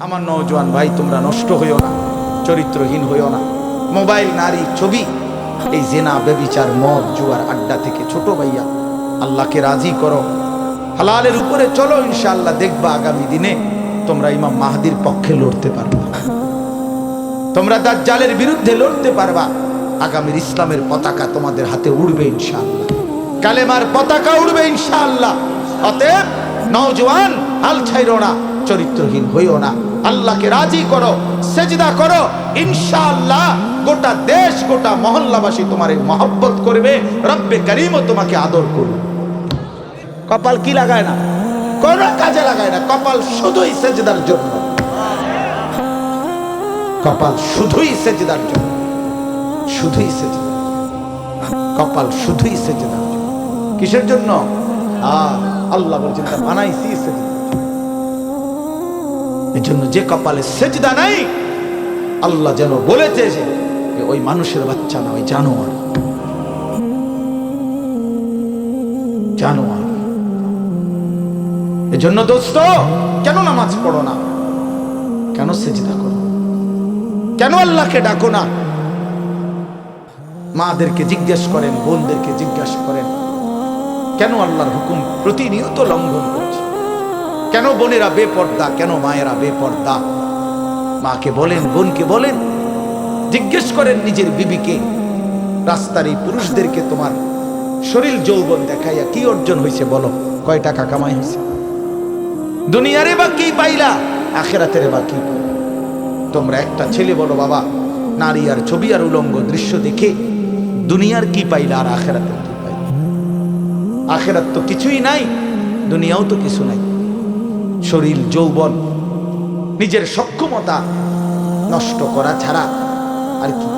আমার নওজোয়ান ভাই, তোমরা নষ্ট হইও না, চরিত্রহীন হইও না। মোবাইল, নারী, ছবি, এই জেনা বেবিচার মদ, জুয়ার আড্ডা থেকে ছোট ভাইয়া, আল্লাহকে রাজি করো। হালালের উপরে চলো, ইনশাআল্লাহ দেখবা আগামী দিনে তোমরা ইমাম মাহাদির পক্ষে লড়তে পারবা। তোমরা দাজ্জালের বিরুদ্ধে লড়তে পারবা। আগামীর ইসলামের পতাকা তোমাদের হাতে উড়বে ইনশাআল্লাহ। কালেমার পতাকা উড়বে ইনশাআল্লাহ। অতএব নওজোয়ান, হাল ছাইরো না। চরিত্রহীন হইও না। আল্লাহকে রাজি করো, সেজদা করো, ইনশাআল্লাহ গোটা দেশ, গোটা মহল্লাবাসী তোমারে মহব্বত করবে, রব্বে করিমও তোমাকে আদর করবে কপাল কি লাগায় না? কোন কাজে লাগায় না, কপাল শুধুই সেজদার জন্য। কপাল শুধুই সেজদার জন্য। শুধুই সেজদা। কপাল শুধুই সেজদার কিসের জন্য? আহ, আল্লাহ বলছেন বানাইছি সেজদা। এই জন্য যে কপালে সেজদা নাই, আল্লাহ যেন বলেছে যে ওই মানুষের বাচ্চা না, ওই জানোয়ার। জানোয়ার। এজন্য দোস্ত, কেন নামাজ পড়ো না? কেন সেজদা করো? কেন আল্লাহকে ডাকো না? মাদেরকে জিজ্ঞেস করেন, বোনদেরকে জিজ্ঞাসা করেন, কেন আল্লাহর হুকুম প্রতিনিয়ত লঙ্ঘন করছে? কেন বোনেরা বেপর্দা? কেন মায়েরা বেপর্দা? মাকে বলেন, বোনকে বলেন, জিজ্ঞেস করেন নিজের বিবিকে, রাস্তার এই পুরুষদেরকে তোমার শরীর যৌবন দেখাইয়া কি অর্জন হয়েছে বলো? কয় টাকা কামাই হয়েছে দুনিয়ারে বা কি পাইলা? আখেরাতের বা কি তোমরা একটা ছেলে বলো বাবা, নারী আর ছবি আর উলঙ্গ দৃশ্য দেখে দুনিয়ার কি পাইলা আর আখেরাতের কি পাইলা? আখেরাত তো কিছুই নাই, দুনিয়াও তো কিছু নাই। শরীর, যৌবন, নিজের সক্ষমতা নষ্ট করা ছাড়া আর কি?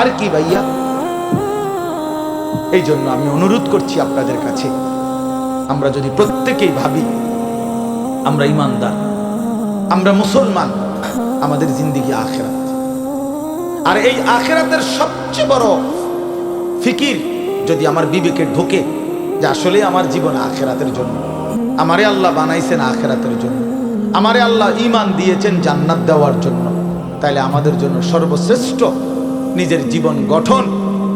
আর কি ভাইয়া? এই জন্য আমি অনুরোধ করছি আপনাদের কাছে, আমরা যদি প্রত্যেকেই ভাবি, আমরা ইমানদার, আমরা মুসলমান, আমাদের জিন্দিগি আখেরাত। আর এই আখেরাতের সবচেয়ে বড় ফিকির যদি আমার বিবেকে ঢোকে, যে আসলে আমার জীবন আখেরাতের জন্য। আমারে আল্লাহ বানাইছেন আখেরাতের জন্য। আমারে আল্লাহ ইমান দিয়েছেন জান্নাত দেওয়ার জন্য। তাইলে আমাদের জন্য সর্বশ্রেষ্ঠ নিজের জীবন গঠন,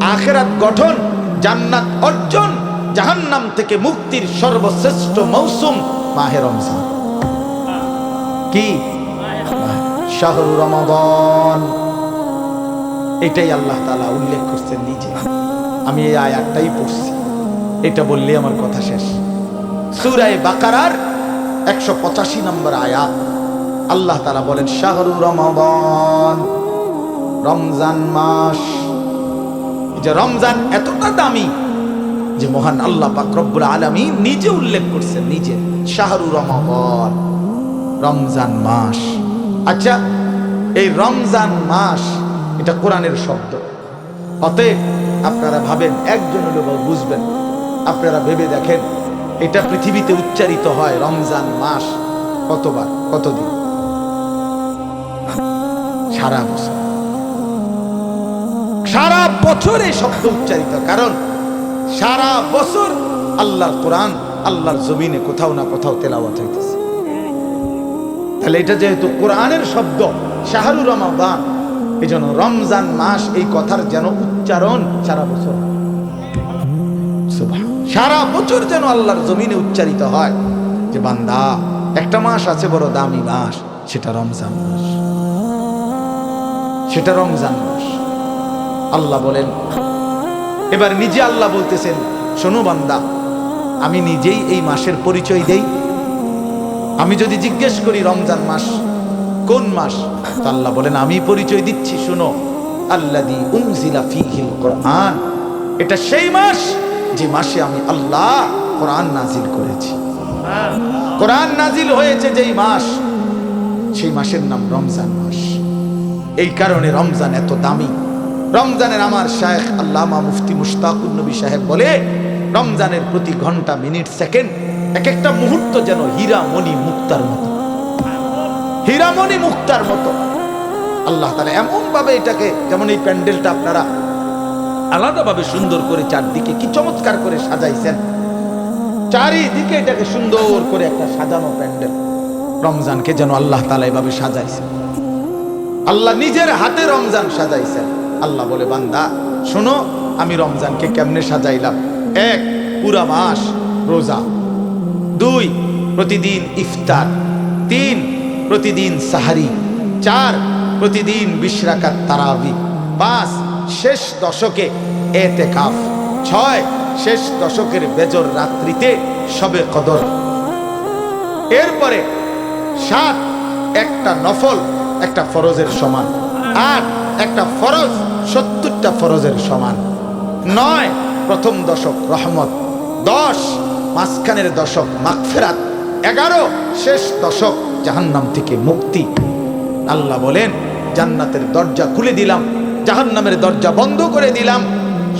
আখেরাত গঠন, জান্নাত অর্জন, জাহান্নাম থেকে মুক্তির সর্বশ্রেষ্ঠ মৌসুম মাহে রমজান। কি? শাহরু রমাদন। এটাই আল্লাহ তালা উল্লেখ করছেন নিজে। আমি এই আয়াতটাই পড়ছি। এটা বললে আমার কথা শেষ। সুরায় বাকারার একশো পঁচাশি নম্বর আয়াত। আল্লাহ তালা বলেন, শাহরু রমাদন, রমজান মাস। যে রমজান এতটা দামি যে মহান আল্লাহ পাক রব্বুল আলমী নিজে উল্লেখ করছেন, নিজে। শাহরু রমাদন, রমজান মাস। আচ্ছা এই রমজান মাস, এটা কোরআনের শব্দ। অতএব আপনারা ভাবেন একজন হলেও বুঝবেন। আপনারা ভেবে দেখেন এটা পৃথিবীতে উচ্চারিত হয় রমজান মাস। কতবার? কতদিন? সারা বছর। সারা বছর এই শব্দ উচ্চারিত। কারণ সারা বছর আল্লাহর কোরআন, আল্লাহর জমিনে কোথাও না কোথাও তেলাওয়াত হইতেছে। তাহলে এটা যেহেতু কোরআনের শব্দ, শাহরু রমাদান এই জন্য রমজান মাস এই কথার যেন উচ্চারণ সারা বছর। সারা বছর যেন আল্লাহর জমিনে উচ্চারিত হয় যে, বান্দা, একটা মাস আছে বড় দামি মাস, সেটা রমজান মাস। সেটা রমজান মাস। আল্লাহ বলেন, এবার নিজে আল্লাহ বলতেছেন, শোনো বান্দা, আমি নিজেই এই মাসের পরিচয় দেই। আমি যদি জিজ্ঞেস করি রমজান মাস, কোন মাস? আল্লাহ বলেন, আমি পরিচয় দিচ্ছি, শুনো আল্লাদি উমজিলা ফিহিল কোরআন। এটা সেই মাস যে মাসে আমি আল্লাহ কোরআন নাজিল করেছি। কোরআন নাজিল হয়েছে যেই মাস, সেই মাসের নাম রমজান মাস। এই কারণে রমজান এত দামি। রমজানের আমার শায়েখ আল্লামা মুফতি মুশতাকুর নবী সাহেব বলে, রমজানের প্রতি ঘণ্টা, মিনিট, সেকেন্ড এক একটা মুহূর্ত যেন হীরা মণি মুক্তার মতো। হীরামণি মুক্তার মতো। আল্লাহ তালা এমনভাবে এটাকে, যেমন এই প্যান্ডেলটা আপনারা আলাদাভাবে সুন্দর করে চারদিকে কি চমৎকার করে সাজাইছেন? চারিদিকে এটাকে সুন্দর করে একটা সাজানো প্যান্ডেল। রমজানকে যেন আল্লাহ তালা এভাবে সাজাইছেন। আল্লাহ নিজের হাতে রমজান সাজাইছেন। আল্লাহ বলে, বান্দা, শোনো, আমি রমজানকে কেমনে সাজাইলাম? এক, পুরা মাস রোজা। দুই, প্রতিদিন ইফতার। তিন, প্রতিদিন সাহারি। চার, প্রতিদিন বিশরাকাত তারাবি। পাঁচ শেষ দশকে এতে কাফ ছয়, শেষ দশকের বেজর রাত্রিতে সবে কদর। এরপরে সাত, একটা নফল, একটা ফরজের সমান। আট, একটা ফরজ, সত্তরটা ফরজের সমান। নয়, প্রথম দশক রহমত। দশ, মাঝখানের দশক মাগফেরাত। এগারো, শেষ দশক জাহান্নাম থেকে মুক্তি। আল্লাহ বলেন, জান্নাতের দরজা খুলে দিলাম। জাহান্নামের দরজা বন্ধ করে দিলাম।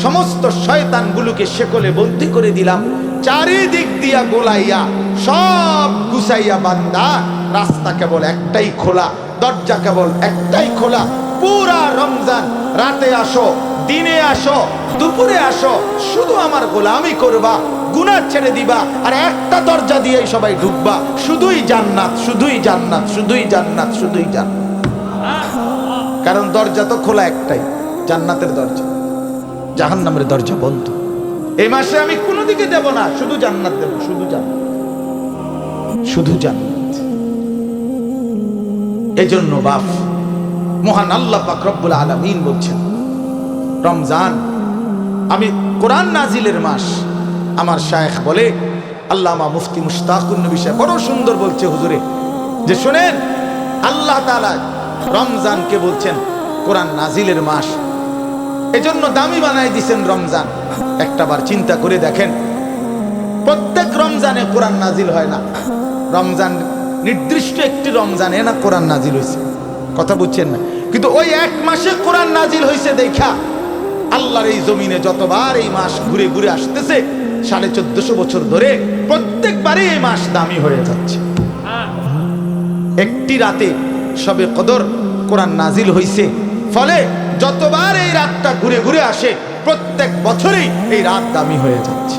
সমস্ত শয়তানগুলোকে শেকলে বন্দি করে দিলাম। চারিদিক দিয়া গোলাইয়া, সব গুছাইয়া বান্দা, রাস্তা কেবল একটাই খোলা, দরজা কেবল একটাই খোলা। পুরা রমজান, রাতে আসো, দিনে আসো, দুপুরে আসো, শুধু আমার গোলামি করবা, গুনাহ ছেড়ে দিবা, আর একটা দরজা দিয়েই সবাই ঢুকবা। শুধুই জান্নাত শুধুই জান্নাত শুধুই জান্নাত শুধুই জান্নাত। কারণ দরজা তো খোলা একটাই, জান্নাতের দরজা। জাহান্নামের দরজা বন্ধ। এই মাসে আমি কোনো দিকে দেব না, শুধু জান্নাত দেব, শুধু জান্নাত। শুধু জান্নাত। এজন্য বাপ, মহান আল্লাহ পাক রব্বুল আলামিন বলছেন, রমজান, আমি কোরআন নাজিলের মাস, আমার শায়েখ বলে, আল্লামা মুফতি মুশতাকুন বিষয় বড় সুন্দর বলছে, হুজুরে, যে শোনেন, আল্লাহ তাআলা রমজানকে বলছেন, কোরআন নাজিলের মাস। এজন্য দামি বানাই দিছেন রমজান। একটাবার চিন্তা করে দেখেন, প্রত্যেক রমজানে কোরআন নাজিল হয় না। রমজান নির্দিষ্ট একটি রমজানে না কোরআন নাজিল হয়েছে। কথা বুঝছেন না? কিন্তু ওই এক মাসে কোরআন নাজিল হয়েছে দেখা। আল্লাহর এই জমিনে যতবার এই মাস ঘুরে ঘুরে আসতেছে, সাড়ে চোদ্দশো বছর ধরে প্রত্যেকবারই এই মাস দামি হয়ে যাচ্ছে। একটি রাতে সবে কদর কোরআন নাজিল হইছে। ফলে যতবার এই রাতটা ঘুরে ঘুরে আসে, প্রত্যেক বছরই এই রাত দামি হয়ে যাচ্ছে।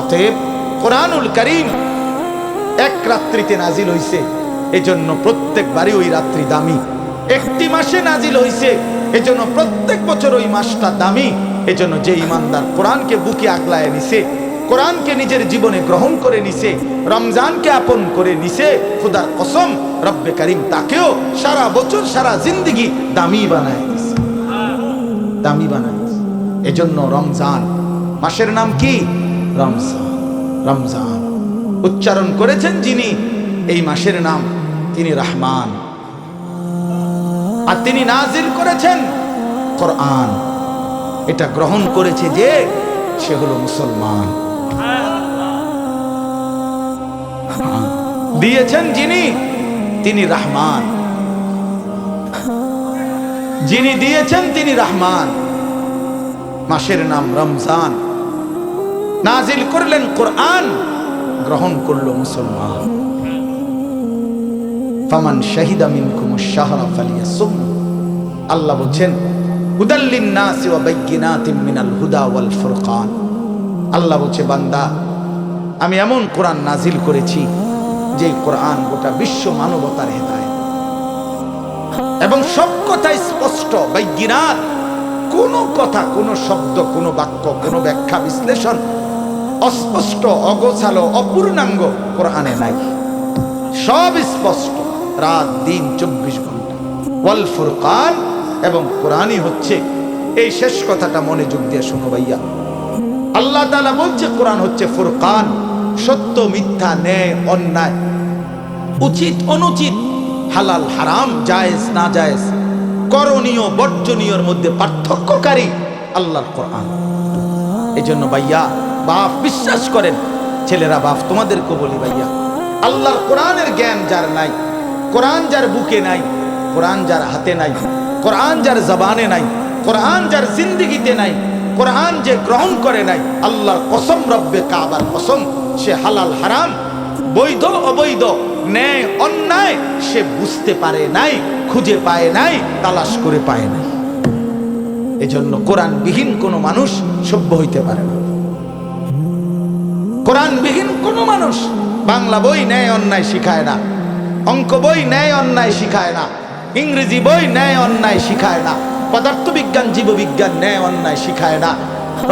অতএব কোরআনুল করিম এক রাত্রিতে নাজিল হইছে, এজন্য প্রত্যেকবারই ওই রাত্রি দামি। একটি মাসে নাজিল হইছে, এজন্য প্রত্যেক বছর ওই মাসটা দামি। এজন্য যে ইমানদার কোরআনকে বুকে আগলায় নিছে কোরআনকে নিজের জীবনে গ্রহণ করে নিছে, রমজানকে আপন করে নিছে, খুদার কসম, রব্বে করিম তাকেও সারা বছর সারা জিন্দগি দামি বানায় নিছে দামি বানায় এজন্য রমজান, মাসের নাম কি? রমজান রমজান। উচ্চারণ করেছেন যিনি, এই মাসের নাম তিনি রহমান। আর তিনি নাজিল করেছেন কোরআন। এটা গ্রহণ করেছে যে সে হলো মুসলমান। দিয়েছেন যিনি, তিনি রহমান। যিনি দিয়েছেন, তিনি রহমান। মাসের নাম রমজান। নাজিল করলেন কোরআন, গ্রহণ করল মুসলমান। ফামান শাহিদা মিনকুম শাহরা ফালিয়াসুম। আল্লাহ বলছেন হুদাল্লিন নাসি ওয়া বাইয়িনাতিম মিনাল হুদা ওয়াল ফুরকান। আল্লাহ বলছে, বান্দা, আমি এমন কোরআন নাজিল করেছি যে কোরআন গোটা বিশ্ব মানবতার হেদায়েত। এবং সব কথা স্পষ্ট বাইয়িনাত কোনো কথা, কোনো শব্দ, কোনো বাক্য, কোনো ব্যাখ্যা, বিশ্লেষণ অস্পষ্ট, অগোছালো, অপূর্ণাঙ্গ কোরআনে নাই। সব স্পষ্ট। রাত, দিন, চব্বিশ ঘণ্টা। ফুরকান এবং কোরআনই হচ্ছে। এই শেষ কথাটা মনোযোগ দিয়ে শোনো ভাইয়া। আল্লাহ তালা বলছে, কোরআন হচ্ছে ফুরকান, সত্য, মিথ্যা, ন্যায়, অন্যায়, উচিত, অনুচিত, হালাল, হারাম, জায়েজ, না জায়েজ, করণীয়, বর্জনীয়র মধ্যে পার্থক্যকারী আল্লাহর কোরআন। এই জন্য ভাইয়া, বাপ, বিশ্বাস করেন, ছেলেরা, বাপ তোমাদেরকে বলি ভাইয়া, আল্লাহর কোরআনের জ্ঞান যার নাই, কোরআন যার বুকে নাই, কোরআন যার হাতে নাই, কোরআন যার জবানে নাই, কোরআন যার জিন্দিগিতে নাই কোরআন যে গ্রহণ করে নাই, আল্লাহর কসম রব্বে কাবার কসম, সে হালাল হারাম, বৈধ অবৈধ, ন্যায় অন্যায়, সে বুঝতে পারে নাই, খুঁজে পায় নাই, তালাশ করে পায় নাই। এজন্য কোরআনবিহীন কোনো মানুষ সভ্য হইতে পারে না। কোরআনবিহীন কোনো মানুষ বাংলা বই ন্যায় অন্যায় শিখায় না, অঙ্ক বই ন্যায় অন্যায় শিখায় না, ইংরেজি বই ন্যায় অন্যায় শিখায় না পদার্থবিজ্ঞান, জীববিজ্ঞান ন্যায়, অন্যায় শিখায় না।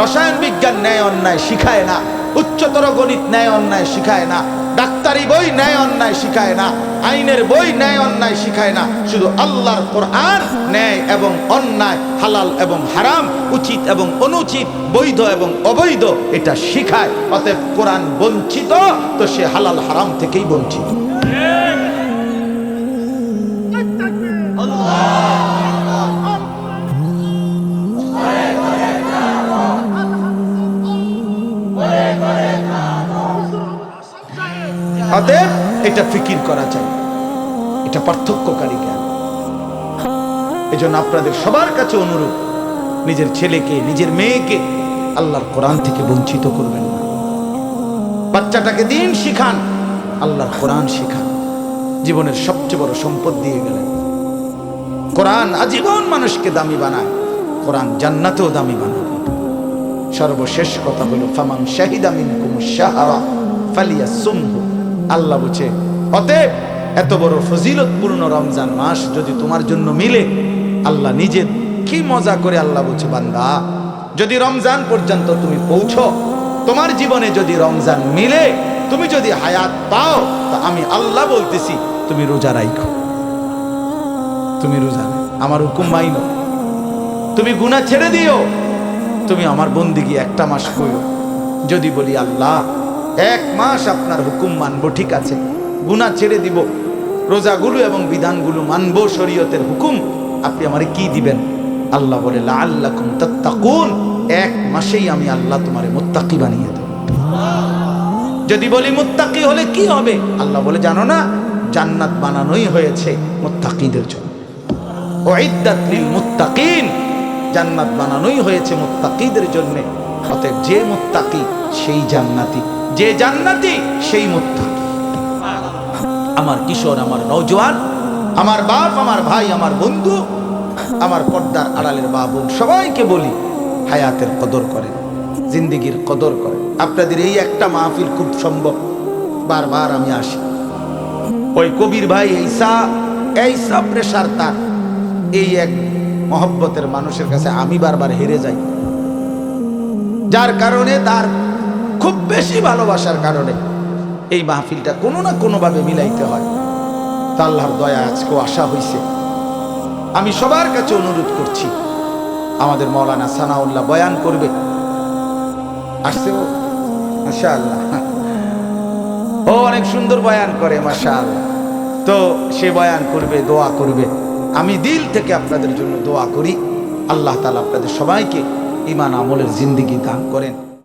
রসায়ন বিজ্ঞান ন্যায়, অন্যায় শিখায় না। উচ্চতর গণিত ন্যায়, অন্যায় শিখায় না। ডাক্তারি বই ন্যায়, অন্যায় শিখায় না। আইনের বই ন্যায়, অন্যায় শিখায় না। শুধু আল্লাহর কোরআন ন্যায় এবং অন্যায়, হালাল এবং হারাম, উচিত এবং অনুচিত, বৈধ এবং অবৈধ, এটা শিখায়। অতএব কোরআন বঞ্চিত, তো সে হালাল হারাম থেকেই বঞ্চিত। অতএব এটা ফিকির করা চাই এটা পার্থক্যকারী জ্ঞান। এজন্য আপনাদের সবার কাছে অনুরোধ, নিজের ছেলেকে, নিজের মেয়েকে আল্লাহর কোরআন থেকে বঞ্চিত করবেন না। বাচ্চাটাকে দিন শিখান, আল্লাহর কোরআন শিখান। জীবনের সবচেয়ে বড় সম্পদ দিয়ে গেলেন। কোরআন আজীবন মানুষকে দামি বানায়, কোরআন জান্নাতেও দামি বানাবে সর্বশেষ কথা হলো, ফামান শাহিদা মিনকুম শাহরা ফালিয়া সুমহু আল্লাহ বুঝে। অতএব এত বড় ফজিলতপূর্ণ রমজান মাস যদি তোমার জন্য মিলে, আল্লাহ নিজে কি মজা করে আল্লাহ বুঝে বান্দা। যদি রমজান পর্যন্ত তুমি পৌঁছো, তোমার জীবনে যদি রমজান মিলে, তুমি যদি হায়াত পাও, তা আমি আল্লাহ বলতেছি, তুমি রোজা রাইখো। তুমি রোজা, আমার হুকুম মাইনো। তুমি গুনাহ ছেড়ে দিও, তুমি আমার বন্দিগি একটা মাস করো যদি বলি আল্লাহ এক মাস আপনার হুকুম মানবো, ঠিক আছে। গুনাহ ছেড়ে দিব। রোজাগুলো এবং বিধানগুলো মানবো, শরীয়তের হুকুম। আপনি আমারে কি দিবেন? আল্লাহ বলে, লাআল্লাকুম তাত্তাকুন। এক মাসেই আমি আল্লাহ তোমারে মোত্তাকি বানিয়ে দেব। যদি বলি মুত্তাকি হলে কি হবে? আল্লাহ বলে, জানো না, জান্নাত বানানোই হয়েছে মোত্তাকিদের জন্য। মুত্তাকিন। জান্নাত বানানোই হয়েছে মোত্তাকিদের জন্য। অতএব যে মুত্তাকি, সেই জান্নাতি। যে জান্নাতি, সেই মুত্তাকি। আমার কিশোর, আমার নওজোয়ান, আমার বাপ, আমার ভাই, আমার বন্ধু, আমার পর্দার আড়ালের বোন, সবাইকে বলি, হায়াতের কদর করেন, জিন্দিগির কদর করেন। আপনাদের এই একটা মাহফিল খুব সম্ভব। বারবার আমি আসি। ওই কবির ভাই এইসা এইসা প্রেশার তার। এই এক মহব্বতের মানুষের কাছে আমি বারবার হেরে যাই। যার কারণে তার খুব বেশি ভালোবাসার কারণে এই মাহফিলটা কোনো না কোনোভাবে মিলাইতে হয়। তা আল্লাহর দয়া আজকেও আশা হইছে। আমি সবার কাছে অনুরোধ করছি, আমাদের মৌলানা সানাউল্লাহ বয়ান করবে। আসছে ও মাশা আল্লাহ ও অনেক সুন্দর বয়ান করে মাশা আল্লাহ তো সে বয়ান করবে, দোয়া করবে। আমি দিল থেকে আপনাদের জন্য দোয়া করি। আল্লাহ তালা আপনাদের সবাইকে ইমান আমলের জিন্দিগি দান করেন।